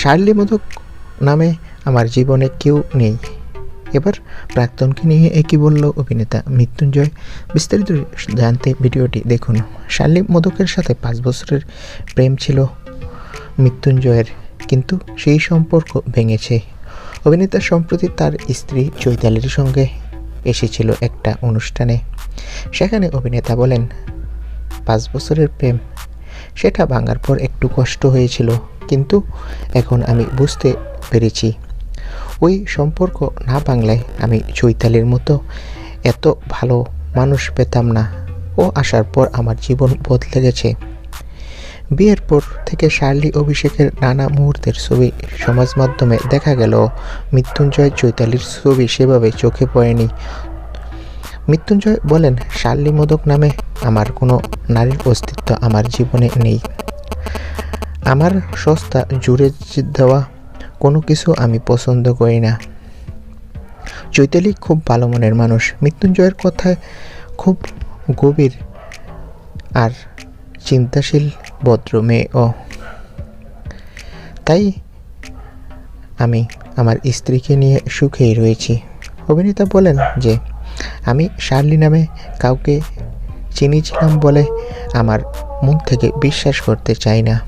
Shirley modak নামে আমার জীবনে কেউ নেই। এবার প্রাক্তনকে নিয়ে একই বলল অভিনেতা মৃত্যুঞ্জয়। বিস্তারিত জানতে ভিডিওটি দেখুন। শার্লি মোদকের সাথে পাঁচ বছরের প্রেম ছিল মৃত্যুঞ্জয়ের, কিন্তু সেই সম্পর্ক ভেঙেছে। অভিনেতা সম্প্রতি তার স্ত্রী চৈতালির সঙ্গে এসেছিল একটা অনুষ্ঠানে। সেখানে অভিনেতা বলেন, পাঁচ বছরের প্রেম সেটা ভাঙার পর একটু কষ্ট হয়েছিল, কিন্তু এখন আমি বুঝতে পেরেছি। ওই সম্পর্ক না বাংলায় আমি চৈতালির মতো এত ভালো মানুষ পেতাম না। ও আসার পর আমার জীবন বদলে গেছে। বিয়ের পর থেকে শার্লি অভিষেকের নানা মুহূর্তের ছবি সমাজ মাধ্যমে দেখা গেল। মৃত্যুঞ্জয় চৈতালির ছবি সেভাবে চোখে পড়েনি। মৃত্যুঞ্জয় বলেন, শার্লি মোদক নামে আমার কোনো নারীর অস্তিত্ব আমার জীবনে নেই। আমার সস্তা জুড়ে দেওয়া কোনো কিছু আমি পছন্দ করি না। চৈতালি খুব ভালো মনের মানুষ। মৃত্যুঞ্জয়ের কথায় খুব গভীর আর চিন্তাশীল, ভদ্র মেয়েও তাই আমি আমার স্ত্রীকে নিয়ে সুখেই রয়েছি। অভিনেতা বলেন যে, আমি শার্লি নামে কাউকে চিনিছিলাম বলে আমার মন থেকে বিশ্বাস করতে চাই না।